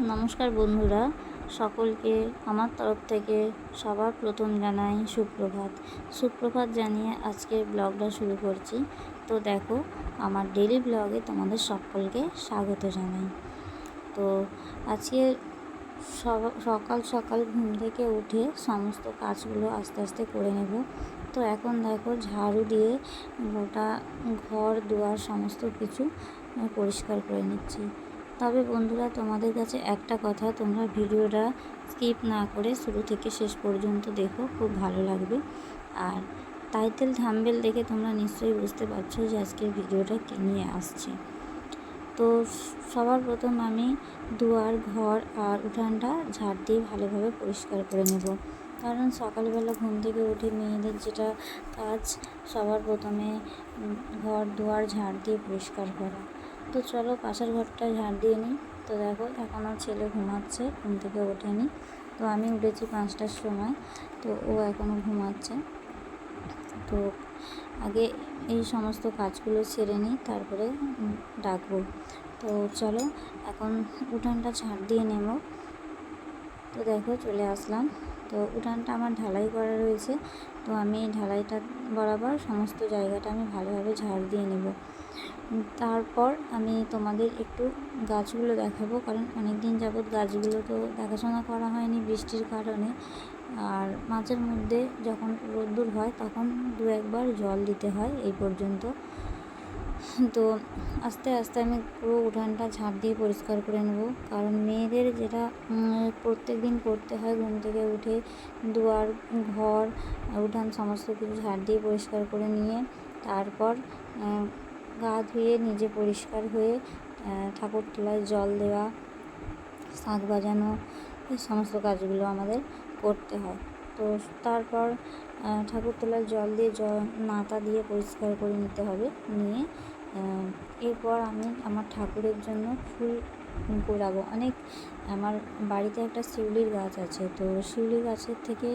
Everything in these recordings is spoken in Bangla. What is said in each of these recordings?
নমস্কার বন্ধুরা, সকলকে আমার তরফ থেকে সবার প্রথম জানাই সুপ্রভাত। সুপ্রভাত জানিয়ে আজকের ব্লগটা শুরু করছি। তো দেখো, আমার ডেলি ব্লগে তোমাদের সকলকে স্বাগত জানাই। তো আজকে সকাল সকাল ঘুম থেকে উঠে সমস্ত কাজগুলো আস্তে আস্তে করে নেব। তো এখন দেখো, ঝাড়ু দিয়ে গোটা ঘর, দুয়ার, সমস্ত কিছু পরিষ্কার করে নিচ্ছি। তবে বন্ধুরা, তোমাদের কাছে একটা কথা, তোমরা ভিডিওটা স্কিপ না করে শুরু থেকে শেষ পর্যন্ত দেখো, খুব ভালো লাগবে। আর টাইটেল থাম্বেল দেখে তোমরা নিশ্চয়ই বুঝতে পারছ যে আজকের ভিডিওটা কী নিয়ে আসছে। তো সবার প্রথম আমি দুয়ার, ঘর আর উঠানটা ঝাড় দিয়ে ভালোভাবে পরিষ্কার করে নেব। কারণ সকালবেলা ঘুম থেকে উঠে মেয়েদের যেটা কাজ, সবার প্রথমে ঘর, দুয়ার ঝাড় দিয়ে পরিষ্কার করা। তো চলো পাশের ঘরটা ঝাড় দিয়ে নিই। তো দেখো এখন এখনও ছেলে ঘুমাচ্ছে, ঘুম থেকে ওঠেনি। তো আমি উঠেছি পাঁচটার সময়, তো ও এখনও ঘুমাচ্ছে। তো আগে এই সমস্ত কাজগুলো সেরে নিই, তারপরে ডাকবো। তো চলো এখন উঠানটা ঝাড় দিয়ে নেব। তো দেখো চলে আসলাম। তো উঠানটা আমার ঢালাই করা রয়েছে। তো আমি ঢালাইটা বরাবর সমস্ত জায়গাটা আমি ভালোভাবে ঝাড় দিয়ে নেব। তারপর আমি তোমাদের একটু গাছগুলো দেখাবো, কারণ অনেক দিন যাবৎ গাছগুলো তো দেখাশোনা করা হয়নি বৃষ্টির কারণে। আর মাঝের মধ্যে যখন রোদ্দুর হয় তখন দু একবার জল দিতে হয় এই পর্যন্ত। তো আস্তে আস্তে আমি পুরো উঠানটা ঝাড় দিয়ে পরিষ্কার করে নেব। কারণ মেয়েদের যেটা প্রত্যেক দিন করতে হয় ঘুম থেকে উঠে দুয়ার, ঘর, উঠান সমস্ত কিছু ঝাড় দিয়ে পরিষ্কার করে নিয়ে তারপর গা ধুয়ে নিজে পরিষ্কার হয়ে ঠাকুর তলায় জল দেওয়া, শাঁখ বাজানো, এই সমস্ত কাজগুলো আমাদের করতে হয়। তো তারপর ঠাকুর তলায় জল দিয়ে জল নাতা দিয়ে পরিষ্কার করে নিতে হবে। নিয়ে এরপর আমি আমার ঠাকুরের জন্য ফুল গোড়াবো। অনেক আমার বাড়িতে একটা শিউলির গাছ আছে, তো শিউলি গাছের থেকে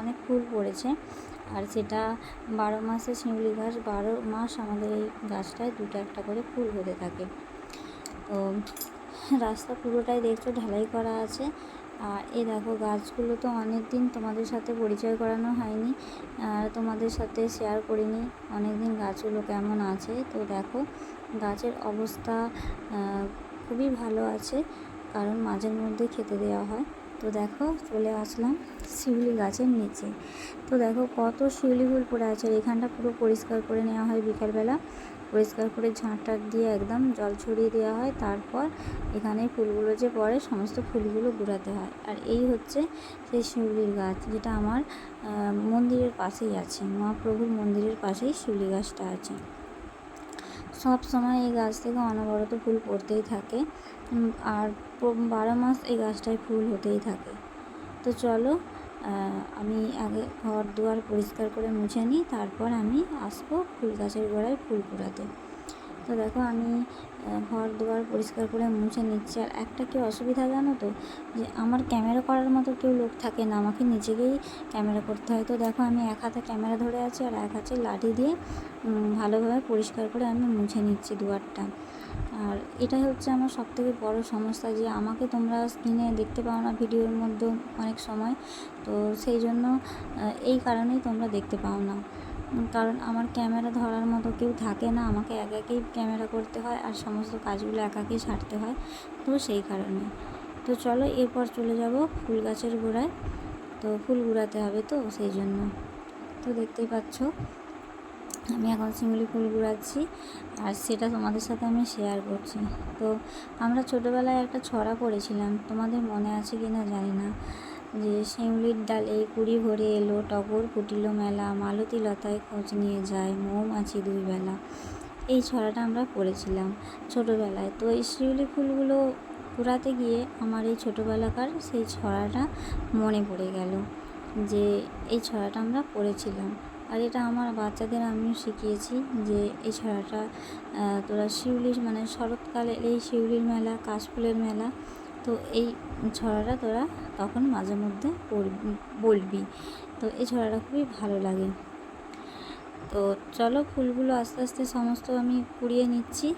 অনেক ফুল পড়েছে। আর সেটা বারো মাসে শিউলি গাছ, বারো মাস আমাদের এই গাছটায় দুটো একটা করে ফুল হতে থাকে। তো রাস্তা পুরোটাই দেখছ, ঢালাই করা আছে। আর এই দেখো, গাছগুলো তো অনেক দিন তোমাদের সাথে পরিচয় করানো হয়নি, আর তোমাদের সাথে শেয়ার করিনি অনেক দিন গাছগুলো কেমন আছে। তো দেখো, গাছের অবস্থা খুবই ভালো আছে, কারণ মাঝের মধ্যে খেতে দেওয়া হয়। তো দেখো, চলে আসলাম শিউলি গাছের নিচে। তো দেখো, কত শিউলি ফুল পড়ে আছে এখানটা পুরো পরিষ্কার করে নেওয়া হয় বিকালবেলা। পরিষ্কার করে ঝাঁটার দিয়ে একদম জল ছড়িয়ে দেওয়া হয়। তারপর এখানে ফুলগুলো যে পড়ে, সমস্ত ফুলগুলো গুড়াতে হয়। আর এই হচ্ছে সেই শিউলির গাছ, যেটা আমার মন্দিরের পাশেই আছে। মহাপ্রভুর মন্দিরের পাশেই শিউলি গাছটা আছে। সব সময় এই গাছ থেকে অনবরত ফুল পড়তেই থাকে। আর বারো মাস এই গাছটায় ফুল হতেই থাকে। তো চলো আমি আগে ঘর দুয়ার পরিষ্কার করে মুছে নিই, তারপর আমি আসব ফুল গাছের গোড়ায় ফুল কুড়াতে তো দেখো আমি ঘর দুয়ার পরিষ্কার করে মুছে নিচ্ছি। আর একটা কি অসুবিধা জানো তো? যে আমার ক্যামেরা করার মতো কেউ লোক থাকে না, আমাকে নিজেকেই ক্যামেরা করতে হয়। তো দেখো আমি এক হাতে ক্যামেরা ধরে আছি আর এক হাতে লাঠি দিয়ে ভালোভাবে পরিষ্কার করে আমি মুছে নিচ্ছি দুয়ারটা। আর এটাই হচ্ছে আমার সবথেকে বড় সমস্যা যে আমাকে তোমরা স্ক্রিনে দেখতে পাও না ভিডিওর মধ্যে অনেক সময়। তো সেই জন্য এই কারণেই তোমরা দেখতে পাও না। কারণ আমার ক্যামেরা ধরার মতো কেউ থাকে না, আমাকে একাকেই ক্যামেরা করতে হয় আর সমস্ত কাজগুলো একাকেই সারতে হয় তো সেই কারণে। তো চলো এরপর চলে যাব ফুল গাছের গোড়ায়। তো ফুল গুড়াতে হবে তো সেই জন্য। তো দেখতেই পাচ্ছ আমি এখন শিমুলি ফুল গুড়াচ্ছি আর সেটা তোমাদের সাথে আমি শেয়ার করছি। তো আমরা ছোটোবেলায় একটা ছড়া পড়েছিলাম, তোমাদের মনে আছে কি না জানি না, যে শিউলির ডালে কুড়ি ভরে এলো টগর ফুটিল মেলা, মালতী লতায় খোঁজ নিয়ে যায় মৌমাছি দুই বেলা। এই ছড়াটা আমরা পড়েছিলাম ছোটোবেলায়। তো এই শিউলি ফুলগুলো কুড়াতে গিয়ে আমার এই ছোটোবেলাকার সেই ছড়াটা মনে পড়ে গেল, যে এই ছড়াটা আমরা পড়েছিলাম। আর এটা আমার বাচ্চাদের আমিও শিখিয়েছি যে এই ছড়াটা তোরা শিউলির মানে শরৎকালে এই শিউলির মেলা, কাশফুলের মেলা, তো এই ছড়াটা তোরা তখন মাঝে মধ্যে বলবি। তো এই ছড়াটা খুবই ভালো লাগে। তো চলো ফুলগুলো আস্তে আস্তে সমস্ত আমি কুড়িয়ে নিচ্ছি।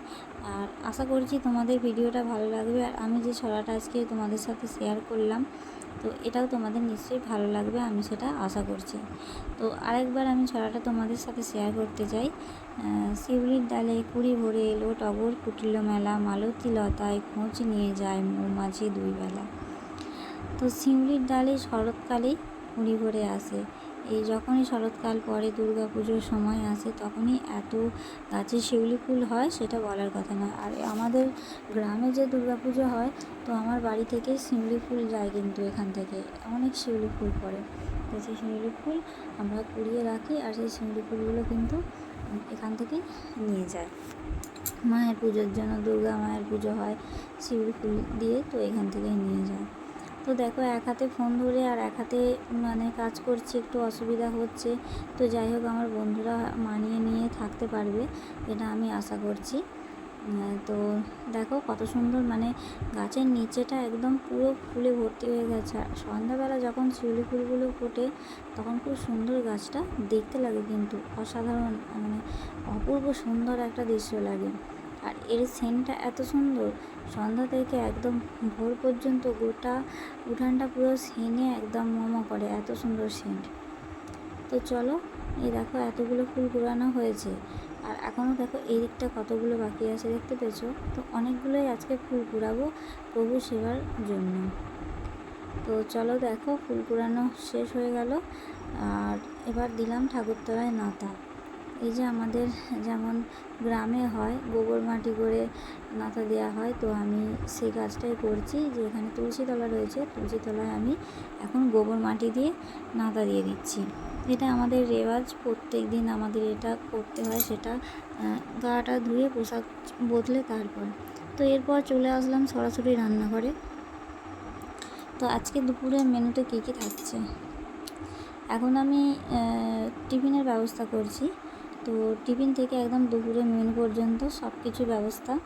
আর আশা করছি তোমাদের ভিডিওটা ভালো লাগবে। আর আমি যে ছড়াটা আজকে তোমাদের সাথে শেয়ার করলাম তো এটাও তোমাদের নিশ্চয়ই ভালো লাগবে, আমি সেটা আশা করছি। তো আরেকবার আমি ছড়াটা তোমাদের সাথে শেয়ার করতে চাই। শিউলির ডালে কুড়ি ভরে এলো টগর, কুটিল মেলা, মালতী লতায় খোঁজ নিয়ে যায় মৌমাছি দুই বেলা তো শিউলির ডালে শরৎকালেই কুড়ি ভরে আসে। এই যখনই শরৎকাল পরে দুর্গা পুজোর সময় আসে, তখনই এত গাছে শিউলি ফুল হয়, সেটা বলার কথা না আর আমাদের গ্রামে যে দুর্গা পুজো হয়, তো আমার বাড়ি থেকে শিউলি ফুল যায় কিন্তু এখান থেকে। অনেক শিউলি ফুল পড়ে। তো সেই শিউলি ফুল আমরা কুড়িয়ে রাখি আর সেই শিউলি ফুলগুলো কিন্তু এখান থেকে নিয়ে যায় মায়ের পুজোর জন্য দুর্গা মায়ের পুজো হয়, শিউলি ফুল দিয়ে তো এখান থেকেই নিয়ে যায় তো দেখো, এক হাতে ফোন ধরে আর এক হাতে মানে কাজ করছি, একটু অসুবিধা হচ্ছে। তো যাই হোক, আমার বন্ধুরা মানিয়ে নিয়ে থাকতে পারবে এটা আমি আশা করছি। তো দেখো, কত সুন্দর মানে গাছের নিচেটা একদম পুরো ফুলে ভর্তি হয়ে গেছে। আর সন্ধ্যাবেলা যখন শিউলি ফুলগুলো ফোটে, তখন খুব সুন্দর গাছটা দেখতে লাগে কিন্তু। অসাধারণ মানে অপূর্ব সুন্দর একটা দৃশ্য লাগে। আর এর সেন্টটা এত সুন্দর। সন্ধ্যা থেকে একদম ভোর পর্যন্ত গোটা উঠানটা পুরো সেনে একদম মোমো করে, এত সুন্দর সেন্ট তো চলো, এই দেখো এতগুলো ফুল কুড়ানো হয়েছে। আর এখনও দেখো এই দিকটা কতগুলো বাকি আছে দেখতে পেয়েছ? তো অনেকগুলোই আজকে ফুল কুড়াবো প্রভু সেবার জন্য। তো চলো দেখো, ফুল কুড়ানো শেষ হয়ে গেল। আর এবার দিলাম ঠাকুরতলায় নাতা। এই যে আমাদের যেমন গ্রামে হয় গোবর মাটি করে নাতা দেওয়া হয়, তো আমি সেই কাজটাই করছি যে এখানে তুলসী তলা রয়েছে তুলসী তলায় আমি এখন গোবর মাটি দিয়ে নাতা দিয়ে দিচ্ছি। এটা আমাদের রেওয়াজ, প্রত্যেক দিন আমাদের এটা করতে হয়, সেটা গাটা ধুয়ে পোশাক বদলে তারপর। তো এরপর চলে আসলাম সরাসরি রান্নাঘরে। তো আজকে দুপুরের মেনুতে কী কী থাকছে? এখন আমি টিফিনের ব্যবস্থা করছি। তো টিফিন থেকে একদম দুপুরে মেনু পর্যন্ত সব কিছু ব্যবস্থা।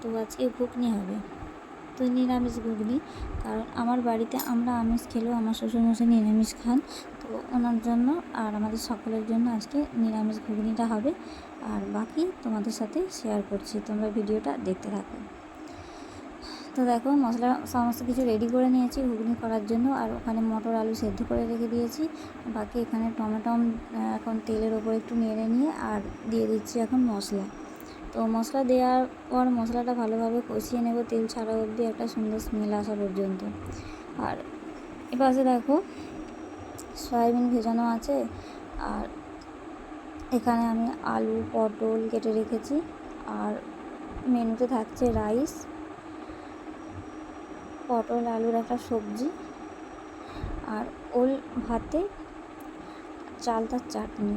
তো আজকে ঘুগনি হবে। তো নিরামিষ ঘুগনি। কারণ আমার বাড়িতে আমরা আমিষ খেলেও আমার শ্বশুরমশাই নিরামিষ খান। তো ওনার জন্য আর আমাদের সকলের জন্য আজকে নিরামিষ ঘুগনিটা হবে। আর বাকি তোমাদের সাথে শেয়ার করছি। তোমরা ভিডিওটা দেখতে থাকো। তো দেখো মশলা, সমস্ত কিছু রেডি করে নিয়েছি ঘুগনি করার জন্য। আর ওখানে মটর আলু সেদ্ধ করে রেখে দিয়েছি। বাকি এখানে টমেটো এখন তেলের ওপর একটু নেড়ে নিয়ে আর দিয়ে দিচ্ছি এখন মশলা। তো মশলা দেওয়ার পর মশলাটা ভালোভাবে কষিয়ে নেব, তেল ছাড়া অবধি একটা সুন্দর স্মেল আসা পর্যন্ত। আর এপাশে দেখো সয়াবিন ভেজানো আছে। আর এখানে আমি আলু, পটল কেটে রেখেছি। আর মেনুতে থাকছে রাইস। পটল, আলুর একটা সবজি আর ওল ভাতে চালতার চাটনি।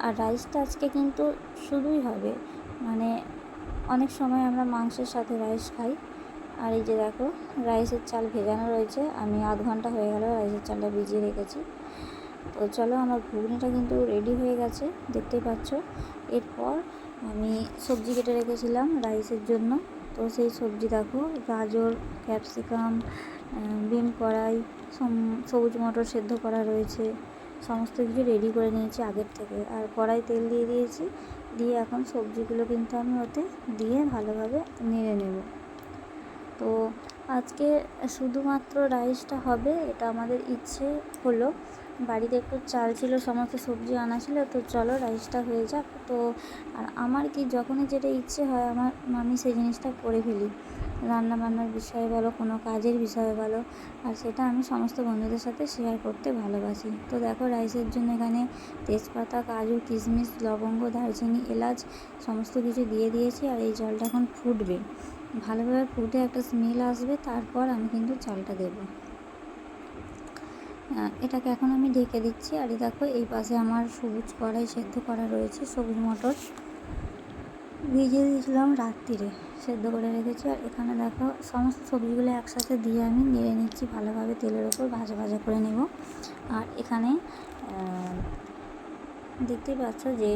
আর রাইসটা আজকে কিন্তু শুধুই হবে। মানে অনেক সময় আমরা মাংসের সাথে রাইস খাই। আর এই যে দেখো, রাইসের চাল ভেজানো রয়েছে। আমি আধ ঘণ্টা হয়ে গেল রাইসের চালটা ভিজিয়ে রেখেছি। তো চলো আমার ঘুগনিটা কিন্তু রেডি হয়ে গেছে, দেখতেই পাচ্ছ। এরপর আমি সবজি কেটে রেখেছিলাম রাইসের জন্য। তো সেই সবজি দেখো, গাজর, ক্যাপসিকাম বিন কড়াই সবুজ মটর সেদ্ধ করা রয়েছে, সমস্ত কিছু রেডি করে নিয়েছি আগের থেকে। আর কড়াই তেল দিয়ে দিয়েছি, দিয়ে এখন সবজিগুলো কিন্তু আমি ওতে দিয়ে ভালোভাবে নেড়ে নেব। তো আজকে শুধুমাত্র রাইসটা হবে, এটা আমাদের ইচ্ছে হলো। বাড়িতে একটু চাল ছিল, সমস্ত সবজি আনা ছিল, তো চলো রাইসটা হয়ে যাক। তো আর আমার কি যখনই যেটা ইচ্ছে হয় আমার আমি সেই জিনিসটা করে ফেলি। রান্না বান্নার বিষয়ে বলো, কোনো কাজের বিষয়ে বলো, আর সেটা আমি সমস্ত বন্ধুদের সাথে শেয়ার করতে ভালোবাসি। তো দেখো রাইসের জন্য এখানে তেজপাতা, কাজু, কিশমিশ, লবঙ্গ, দারচিনি, এলাচ সমস্ত কিছু দিয়ে দিয়েছি আর এই জলটা এখন ফুটবে। ভালোভাবে ফুটে একটা স্মেল আসবে, তারপর আমি কিন্তু চালটা দেবো। এটাকে এখন আমি ঢেকে দিচ্ছি। আর দেখো, এই পাশে আমার সবুজ কড়াই সেদ্ধ করা রয়েছে, সবুজ মটর। ভিজিয়ে দিয়েছিলাম রাত্রিরে সেদ্ধ করে রেখেছি। আর এখানে দেখো, সমস্ত সবজিগুলো একসাথে দিয়ে আমি নেড়ে নিচ্ছি, ভালোভাবে তেলের ওপর ভাজা ভাজা করে নেব। আর এখানে দেখতেই পাচ্ছ যে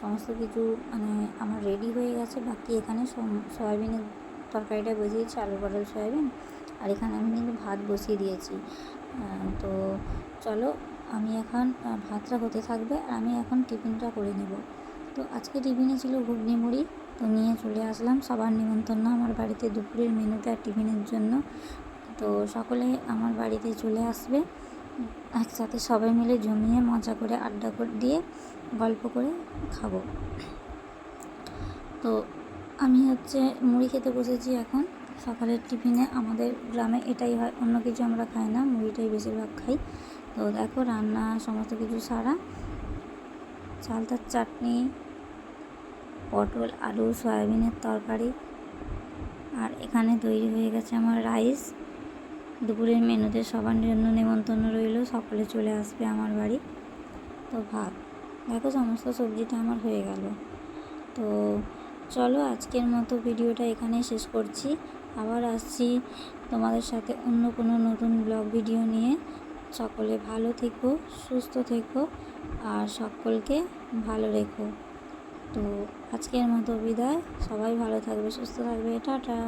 সমস্ত কিছু মানে আমার রেডি হয়ে গেছে। বাকি এখানে সয়াবিনের তরকারিটা বসিয়েছি, আলু পটল, সয়াবিন। আর এখানে আমি কিন্তু ভাত বসিয়ে দিয়েছি। তো চলো, আমি এখন ভাতটা হতে থাকবে আর আমি এখন টিফিনটা করে নেব। তো আজকে টিফিনে ছিল ঘুগনি মুড়ি তো নিয়ে চলে আসলাম। সবার নিমন্ত্রণ, আমার বাড়িতে দুপুরের মেনুতে আর টিফিনের জন্য। তো সকলে আমার বাড়িতে চলে আসবে। একসাথে সবাই মিলে জমিয়ে মজা করে আড্ডা করে, দিয়ে গল্প করে খাব। তো আমি হচ্ছে মুড়ি খেতে বসেছি এখন। সকালের টিফিনে আমাদের গ্রামে এটাই হয়, অন্য কিছু আমরা খাই না, মুড়িটাই বেশিরভাগ খাই। তো দেখো রান্না সমস্ত কিছু সারা। চালতার চাটনি, পটল, আলু, সয়াবিনের তরকারি, আর এখানে তৈরি হয়ে গেছে আমার রাইস। দুপুরের মেনুতে সবার জন্য নেমন্তন্ন রইল, সকলে চলে আসবে আমার বাড়ি। তো ভাত, দেখো সমস্ত সবজিটা আমার হয়ে গেল। তো চলো আজকের মতো ভিডিওটা এখানেই শেষ করছি। আবার আসছি তোমাদের সাথে অন্য কোনো নতুন ব্লগ ভিডিও নিয়ে। সকলে ভালো থেকো, সুস্থ থেকো, আর সকলকে ভালো রেখো। তো আজকের মতো বিদায়। সবাই ভালো থাকবে, সুস্থ থাকবে। টাটা।